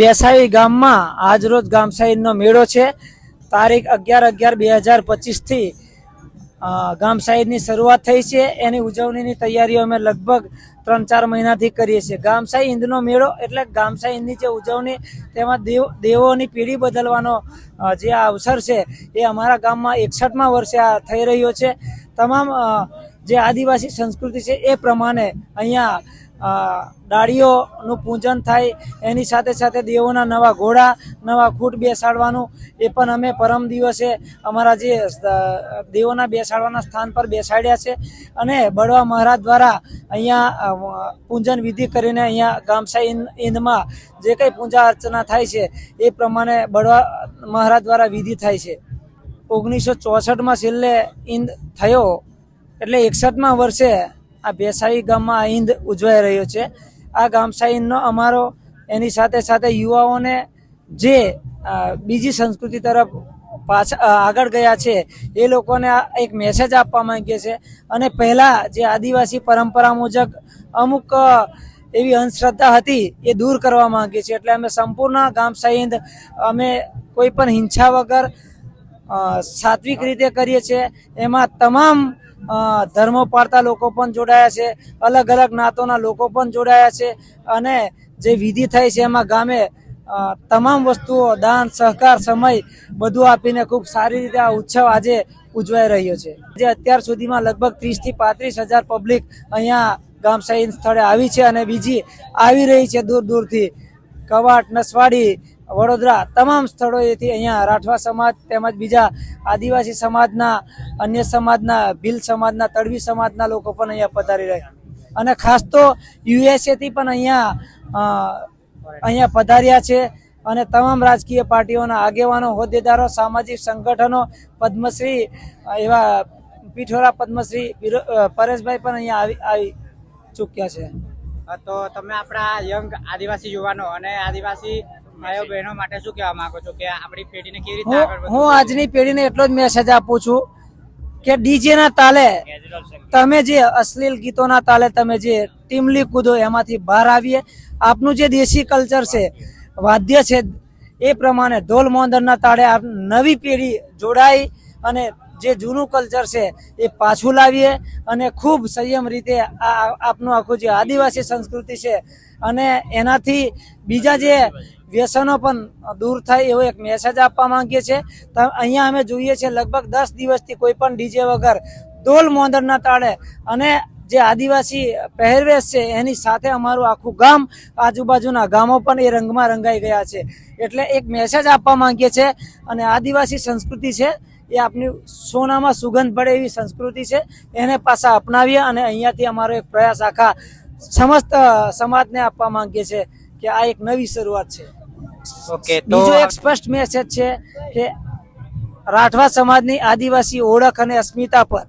બેસાવી ગામમાં આજરોજ ગામસાઈનો મેળો છે. તારીખ અગિયાર અગિયાર બે હજાર પચીસથી ગામસાઈની શરૂઆત થઈ છે. એની ઉજવણીની તૈયારીઓ અમે લગભગ ત્રણ ચાર મહિનાથી કરીએ છીએ. ગામસાઈ હિન્દનો મેળો એટલે ગામસાઈ હિન્દની જે ઉજવણી, તેમાં દેવ, દેવોની પેઢી બદલવાનો જે આ અવસર છે, એ અમારા ગામમાં એકસઠમાં વર્ષે આ થઈ રહ્યો છે. તમામ જે આદિવાસી સંસ્કૃતિ છે, એ પ્રમાણે અહીંયા ડાળીઓનું પૂજન થાય, એની સાથે સાથે દેવોના નવા ઘોડા, નવા ખૂટ બેસાડવાનું, એ પણ અમે પરમ દિવસે અમારા જે દેવોના બેસાડવાના સ્થાન પર બેસાડ્યા છે. અને બળવા મહારાજ દ્વારા અહીંયા પૂજન વિધિ કરીને અહીંયા ગામસા ઇંદમાં જે કંઈ પૂજા અર્ચના થાય છે, એ પ્રમાણે બળવા મહારાજ દ્વારા વિધિ થાય છે. ઓગણીસો ચોસઠમાં છેલ્લે ઇંદ થયો, એટલે એકસઠમાં વર્ષે આ ભેસાઈ ગામમાં ઈંદ ઉજવાઈ રહ્યો છે. આ ગામસા ઈંદનો અમારો એની સાથે સાથે યુવાઓને જે બીજી સંસ્કૃતિ તરફ પાછા આગળ ગયા છે, એ લોકોને એક મેસેજ આપવા માંગીએ છે. અને પહેલાં જે આદિવાસી પરંપરા મુજબ અમુક એવી અંધશ્રદ્ધા હતી, એ દૂર કરવા માંગીએ છીએ. એટલે અમે સંપૂર્ણ ગામ સાઈંદ અમે કોઈ પણ હિંસા વગર સાત્વિક રીતે કરીએ છીએ. એમાં તમામ ધર્મો પાડતા લોકો પણ જોડાયા છે, અલગ અલગ નાતોના લોકો પણ જોડાયા છે અને જે વિધિ થાય છે એમાં ગામે તમામ વસ્તુઓ, દાન, સહકાર, સમય બધું આપીને ખૂબ સારી રીતે આ ઉત્સવ આજે ઉજવાઈ રહ્યો છે. જે અત્યાર સુધીમાં લગભગ ત્રીસથી પાંત્રીસ હજાર પબ્લિક અહીંયા ગામ સહિત સ્થળે આવી છે અને બીજી આવી રહી છે દૂર દૂરથી. કવાટ, નસવાડી વડોદરા તમામ સ્થળોએથી અહીંયા રાઠવા સમાજ તેમજ બીજા આદિવાસી સમાજના, અન્ય સમાજના, ભીલ સમાજના તળવી સમાજના લોકો પણ અહીંયા પધારી રહ્યા અને ખાસ તો યુએસએથી પણ અહીંયા અહીંયા પધાર્યા છે અને તમામ રાજકીય પાર્ટીઓના આગેવાનો, હોદ્દેદારો, સામાજિક સંગઠનો, પદ્મશ્રી, એવા પીઠોરા પદ્મશ્રી પરેશભાઈ પણ અહીંયા આવી આવી ચૂક્યા છે. તો તમે આપણા યંગ આદિવાસી યુવાનો અને આદિવાસી ભાઈઓ બહેનો માટે શું કહેવા માંગો છો? કે આપણી પેઢીને કેવી રીતે આગળ હું આજની પેઢીને એટલો જ મેસેજ આપું છું કે ડીજે ના તાલે તમે જે અશ્લીલ ગીતોના તાલે તમે જે ટીમલી કૂદો એમાંથી બહાર આવીએ. આપનું જે દેશી કલ્ચર છે વાદ્ય છે એ પ્રમાણે ઢોલ મોંદરના તાળે આપ નવી પેઢી જોડાઈ અને જે જૂનું કલ્ચર છે એ પાછું લાવીએ અને ખૂબ સંયમ રીતે આ- આપનું આખું જે આદિવાસી સંસ્કૃતિ છે અને એનાથી બીજા જે વ્યસનો પણ દૂર થાય એવો એક મેસેજ આપવા માંગીએ છીએ. અહીંયા અમે જોઈએ છીએ લગભગ દસ દિવસથી કોઈ પણ ડીજે વગર ડોલ મોંદરના તાળે અને જે આદિવાસી પહેરવેશ છે એની સાથે અમારું આખું ગામ આજુબાજુના ગામો પણ એ રંગમાં રંગાઈ ગયા છે. એટલે એક મેસેજ આપવા માંગીએ છીએ અને આદિવાસી સંસ્કૃતિ છે એ આપની સોનામાં સુગંધ પડે એવી સંસ્કૃતિ છે. એને પાછા અપનાવીએ અને અહીંયાથી અમારો એક પ્રયાસ આખા સમસ્ત સમાજને આપવા માંગીએ છીએ કે આ એક નવી શરૂઆત છે. ઓકે તો બીજો એક સ્પષ્ટ મેસેજ છે કે રાઠવા સમાજની આદિવાસી ઓળખ અને અસ્મિતા પર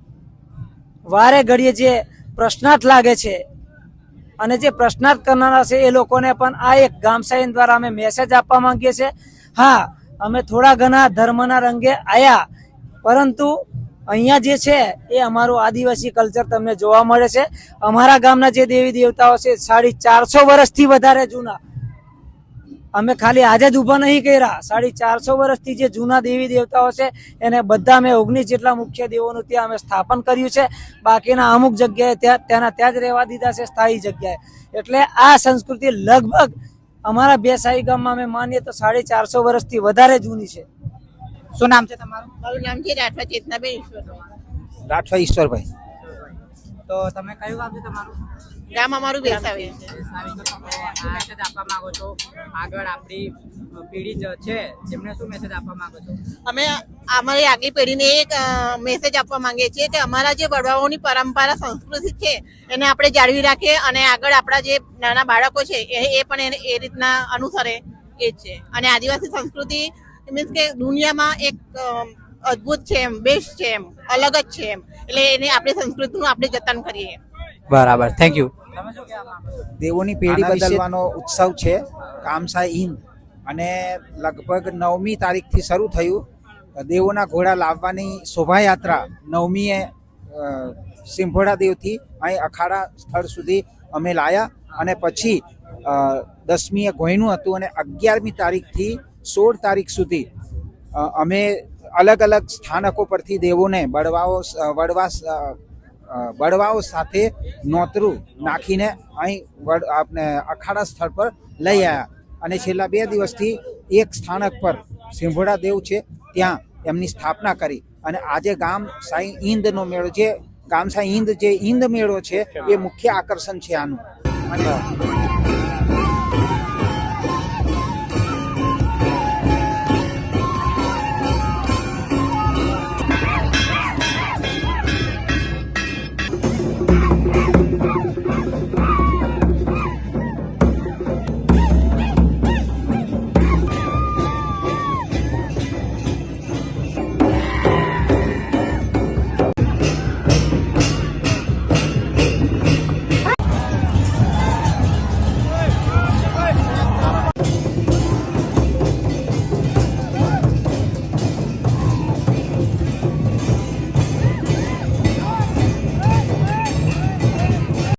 વારે ઘડીએ જે પ્રશ્નાર્થ લાગે છે અને જે પ્રશ્નાર્થ કરનારા છે એ લોકોને પણ આ એક ગામસાઈન દ્વારા અમે મેસેજ આપવા માંગીએ છીએ. હા અમે થોડા ઘણા ધર્મના રંગે આયા પરંતુ અહીંયા જે છે, એ અમારું આદિવાસી કલ્ચર તમને જોવા મળે છે. અમારા ગામના જે દેવી દેવતાઓ છે, સાડી ચારસો વર્ષથી વધારે જૂના. અમે ખાલી આજે જ ઊભા નહીં કર્યા. સાડી ચારસો વર્ષથી જે જૂના દેવી દેવતાઓ છે, એને બધા અમે ઓગણીસ જેટલા મુખ્ય દેવોનું ત્યાં અમે સ્થાપન કર્યું છે. બાકીના અમુક જગ્યાએ ત્યાં, ત્યાંના ત્યાં જ રહેવા દીધા છે, સ્થાયી જગ્યાએ. એટલે આ સંસ્કૃતિ લગભગ અમારા બે સાઈ ગામમાં અમે માનીએ તો સાડી ચારસો વર્ષથી વધારે જૂની છે. શું નામ છે તમારું? મારું નામ છે રાઠવા ચેતનાબેન ઈશ્વર રાઠવા ઈશ્વરભાઈ. તો તમે કયું ગામ છે તમારું? ગામ અમારું બેસાવે. મેસેજ આપવા માંગો છો? આગળ આપણી પેઢી જ છે. તેમને શું મેસેજ આપવા માંગો છો? અમે અમારી આગલી પેઢીને એક મેસેજ આપવા માંગીએ છીએ કે અમારા જે વડવાઓની પરંપરા સંસ્કૃતિ છે એને આપણે જાળવી રાખીએ અને આગળ આપણા જે નાના બાળકો છે એ પણ એ રીતના અનુસરે એ છે. અને આદિવાસી સંસ્કૃતિ મીન્સ કે દુનિયામાં એક અદ્ભુત છે એમ બેસ્ટ છે એમ અલગ જ છે એમ. એટલે એને આપણે સંસ્કૃતિનું આપણે જતન કરીએ. બરાબર. થેન્ક યુ તમે શું કહેવા માંગો છો? દેવોની પેઢી બદલવાનો ઉત્સવ છે કામસા હિંદ અને લગભગ નવમી તારીખથી શરૂ થયું. દેવોના ઘોડા લાવવાની શોભાયાત્રા નવમીએ સિંભોડા દેવથી અહીં અખાડા સ્થળ સુધી અમે લાયા. અને પછી દસમીએ ગોયનું હતું અને અગિયારમી તારીખથી સોળ તારીખ સુધી અમે અલગ અલગ સ્થાનકો પરથી દેવોને બળવાઓ વડવા બળવાઓ સાથે નોતરું નાખીને અહીં વડ, આપને અખાડા સ્થળ પર લઈ આવ્યા અને છેલ્લા બે દિવસથી એક સ્થાનક પર સિંભોડા દેવ છે, ત્યાં એમની સ્થાપના કરી. અને આજે ગામ સાઈ ઈંદનો મેળો જે ગામ સાઈ ઈંદ, જે ઈંદ મેળો છે, એ મુખ્ય આકર્ષણ છે આનું. અને